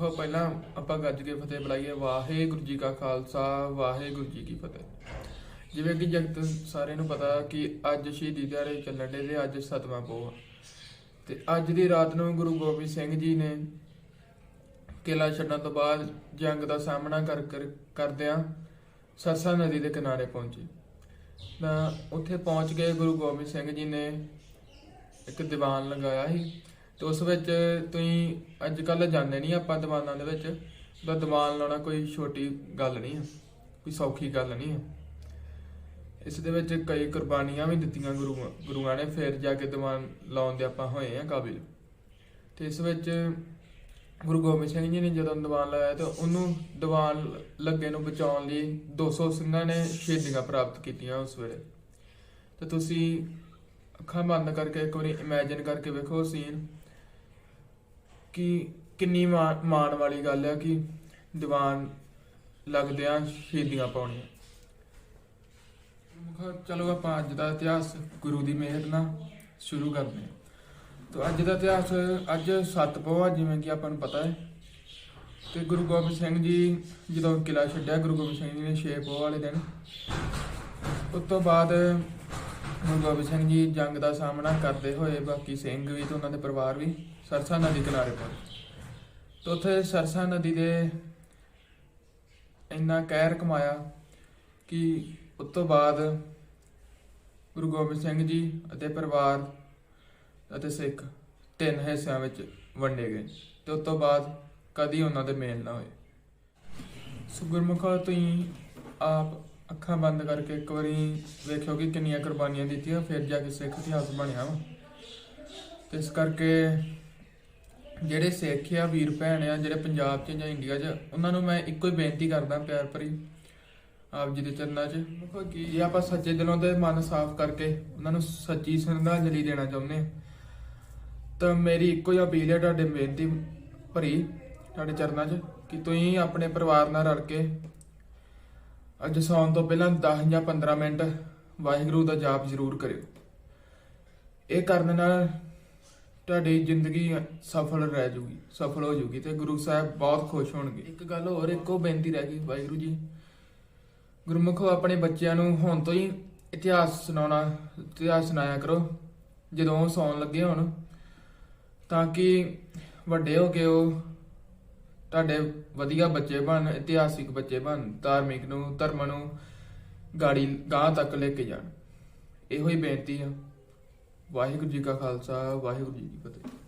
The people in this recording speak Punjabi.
ਮੁਖੋ ਪਹਿਲਾਂ ਆਪਾਂ ਗੱਜ ਕੇ ਫਤਿਹ ਬੁਲਾਈਏ। ਵਾਹਿਗੁਰੂ ਜੀ ਕਾ ਖਾਲਸਾ, ਵਾਹਿਗੁਰੂ ਜੀ ਕੀ ਫਤਿਹ। ਜਿਵੇਂ ਕਿ ਜਗਤ ਸਾਰਿਆਂ ਨੂੰ ਪਤਾ ਕਿ ਅੱਜ ਸ਼ਹੀਦੀ ਦਿਹਾੜੇ ਚੱਲਣ ਦੇ ਤੇ ਅੱਜ ਸਤਵਾਂ ਪੋਹ ਆ। ਤੇ ਅੱਜ ਦੀ ਰਾਤ ਨੂੰ ਗੁਰੂ ਗੋਬਿੰਦ ਸਿੰਘ ਜੀ ਨੇ ਕਿਲਾ ਛੱਡਣ ਤੋਂ ਬਾਅਦ ਜੰਗ ਦਾ ਸਾਹਮਣਾ ਕਰ ਕਰ ਕਰਦਿਆਂ ਸਰਸਾ ਨਦੀ ਦੇ ਕਿਨਾਰੇ ਪਹੁੰਚੇ। ਤਾਂ ਉੱਥੇ ਪਹੁੰਚ ਕੇ ਗੁਰੂ ਗੋਬਿੰਦ ਸਿੰਘ ਜੀ ਨੇ ਇੱਕ ਦੀਵਾਨ ਲਗਾਇਆ ਸੀ। ਤੇ ਉਸ ਵਿੱਚ ਤੁਸੀਂ ਅੱਜ ਕੱਲ ਜਾਂਦੇ ਨਹੀਂ ਆਪਾਂ ਦੀਵਾਨਾਂ ਦੇ ਵਿੱਚ ਦਾ ਦੀਵਾਨ ਲਾਉਣਾ ਕੋਈ ਛੋਟੀ ਗੱਲ ਨਹੀਂ ਹੈ ਕੋਈ ਸੌਖੀ ਗੱਲ ਨਹੀਂ ਹੈ ਇਸ ਦੇ ਵਿੱਚ ਕਈ ਕੁਰਬਾਨੀਆਂ ਵੀ ਦਿੱਤੀਆਂ ਗੁਰੂਆਂ ਗੁਰੂਆਂ ਨੇ, ਫਿਰ ਜਾ ਕੇ ਦੀਵਾਨ ਲਾਉਣ ਦੇ ਆਪਾਂ ਹੋਏ ਆ ਕਾਬਿਲ। ਤੇ ਇਸ ਵਿੱਚ ਗੁਰੂ ਗੋਬਿੰਦ ਸਿੰਘ ਜੀ ਨੇ ਜਦੋਂ ਦੀਵਾਨ ਲਾਇਆ, ਤਾਂ ਉਹਨੂੰ ਦੀਵਾਨ ਲੱਗੇ ਨੂੰ ਬਚਾਉਣ ਲਈ 200 ਸਿੰਘਾਂ ਨੇ ਸ਼ਹੀਦੀਆਂ ਪ੍ਰਾਪਤ ਕੀਤੀਆਂ ਉਸ ਵੇਲੇ। ਤਾਂ ਤੁਸੀਂ ਅੱਖਾਂ ਬੰਦ ਕਰਕੇ ਇੱਕ ਵਾਰੀ ਇਮੇਜਿਨ ਕਰਕੇ ਵੇਖੋ ਸੀਨ ਕਿ ਕਿੰਨੀ ਮਾਣ ਮਾਣ ਵਾਲੀ ਗੱਲ ਹੈ ਕਿ ਦੀਵਾਨ ਲੱਗਦਿਆਂ ਸ਼ਹੀਦੀਆਂ ਪਾਉਣੀਆਂ। ਮੈਂ ਚਲੋ ਆਪਾਂ ਅੱਜ ਦਾ ਇਤਿਹਾਸ ਗੁਰੂ ਦੀ ਮਿਹਰ ਨਾਲ ਸ਼ੁਰੂ ਕਰਦੇ ਹਾਂ। ਤਾਂ ਅੱਜ ਦਾ ਇਤਿਹਾਸ ਅੱਜ ਸੱਤ ਪੋਹ ਜਿਵੇਂ ਕਿ ਆਪਾਂ ਨੂੰ ਪਤਾ ਹੈ। ਤੇ ਗੁਰੂ ਗੋਬਿੰਦ ਸਿੰਘ ਜੀ ਜਦੋਂ ਕਿਲਾ ਛੱਡਿਆ, ਗੁਰੂ ਗੋਬਿੰਦ ਸਿੰਘ ਜੀ ਨੇ ਛੇ ਪੋਹ ਵਾਲੇ ਦਿਨ, ਉਸ ਤੋਂ ਬਾਅਦ ਗੁਰੂ ਗੋਬਿੰਦ ਸਿੰਘ ਜੀ ਜੰਗ ਦਾ ਸਾਹਮਣਾ ਕਰਦੇ ਹੋਏ, ਬਾਕੀ ਸਿੰਘ ਵੀ ਤੇ ਉਹਨਾਂ ਦੇ ਪਰਿਵਾਰ ਵੀ ਸਰਸਾ ਨਦੀ ਕਿਨਾਰੇ ਪਹੁੰਚੇ। ਤੇ ਉੱਥੇ ਸਰਸਾ ਨਦੀ ਦੇ ਇੰਨਾ ਕਹਿਰ ਕਮਾਇਆ ਕਿ ਉਸ ਤੋਂ ਬਾਅਦ ਗੁਰੂ ਗੋਬਿੰਦ ਸਿੰਘ ਜੀ ਅਤੇ ਪਰਿਵਾਰ ਅਤੇ ਸਿੱਖ ਤਿੰਨ ਹਿੱਸਿਆਂ ਵਿੱਚ ਵੰਡੇ ਗਏ ਤੇ ਉਸ ਤੋਂ ਬਾਅਦ ਕਦੀ ਉਹਨਾਂ ਦੇ ਮੇਲ ਨਾ ਹੋਏ। ਸੋ ਗੁਰਮੁਖਾ ਤੁਸੀਂ ਆਪ ਅੱਖਾਂ ਬੰਦ ਕਰਕੇ ਇੱਕ ਵਾਰੀ ਵੇਖਿਓ ਕਿ ਕਿੰਨੀਆਂ ਕੁਰਬਾਨੀਆਂ ਦਿੱਤੀਆਂ, ਫਿਰ ਜਾ ਕੇ ਸਿੱਖ ਇਤਿਹਾਸ ਬਣਿਆ ਵਾ। ਤੇ ਇਸ ਕਰਕੇ ਜਿਹੜੇ ਸਿੱਖ ਆ, ਵੀਰ ਭੈਣ ਆ, ਜਿਹੜੇ ਪੰਜਾਬ 'ਚ ਜਾਂ ਇੰਡੀਆ 'ਚ, ਉਹਨਾਂ ਨੂੰ ਮੈਂ ਇੱਕੋ ਹੀ ਬੇਨਤੀ ਕਰਦਾ ਪਿਆਰ ਭਰੀ, ਆਪ ਜੀ ਦੇ ਚਰਨਾਂ 'ਚ ਦੇਖੋ ਕਿ ਜੇ ਆਪਾਂ ਸੱਚੇ ਦਿਲੋਂ ਤੇ ਮਨ ਸਾਫ਼ ਕਰਕੇ ਉਹਨਾਂ ਨੂੰ ਸੱਚੀ ਸ਼ਰਧਾਂਜਲੀ ਦੇਣਾ ਚਾਹੁੰਦੇ ਹਾਂ, ਤਾਂ ਮੇਰੀ ਇੱਕੋ ਹੀ ਅਪੀਲ ਹੈ ਤੁਹਾਡੇ ਬੇਨਤੀ ਭਰੀ, ਤੁਹਾਡੇ ਚਰਨਾਂ 'ਚ, ਕਿ ਤੁਸੀਂ ਆਪਣੇ ਪਰਿਵਾਰ ਨਾਲ ਰਲ ਕੇ ਅੱਜ ਸੌਣ ਤੋਂ ਪਹਿਲਾਂ 10 ਜਾਂ 15 ਮਿੰਟ ਵਾਹਿਗੁਰੂ ਦਾ ਜਾਪ ਜ਼ਰੂਰ ਕਰਿਓ। ਇਹ ਕਰਨ ਨਾਲ ਤੁਹਾਡੀ ਜ਼ਿੰਦਗੀ ਸਫਲ ਰਹਿ ਜੂਗੀ, ਸਫਲ ਹੋ ਜੂਗੀ ਤੇ ਗੁਰੂ ਸਾਹਿਬ ਬਹੁਤ ਖੁਸ਼ ਹੋਣਗੇ। ਇੱਕ ਗੱਲ ਹੋਰ, ਇੱਕੋ ਬੇਨਤੀ ਰਹਿ ਗਈ ਵਾਹਿਗੁਰੂ ਜੀ। ਗੁਰਮੁਖੋ ਆਪਣੇ ਬੱਚਿਆਂ ਨੂੰ ਹੁਣ ਤੋਂ ਹੀ ਇਤਿਹਾਸ ਸੁਣਾਉਣਾ, ਇਤਿਹਾਸ ਸੁਣਾਇਆ ਕਰੋ, ਜਦੋਂ ਸੌਣ ਲੱਗੇ ਹੋਣ, ਤਾਂ ਕਿ ਵੱਡੇ ਹੋ ਕੇ ਉਹ ਤੁਹਾਡੇ ਵਧੀਆ ਬੱਚੇ ਬਣ, ਇਤਿਹਾਸਿਕ ਬੱਚੇ ਬਣ, ਧਾਰਮਿਕ ਨੂੰ, ਧਰਮ ਨੂੰ ਗਾੜੀ ਗਾਂ ਤੱਕ ਲੈ ਕੇ ਜਾਣ। ਇਹੋ ਹੀ ਬੇਨਤੀ ਆ। ਵਾਹਿਗੁਰੂ ਜੀ ਕਾ ਖਾਲਸਾ, ਵਾਹਿਗੁਰੂ ਜੀ ਕੀ ਫਤਿਹ।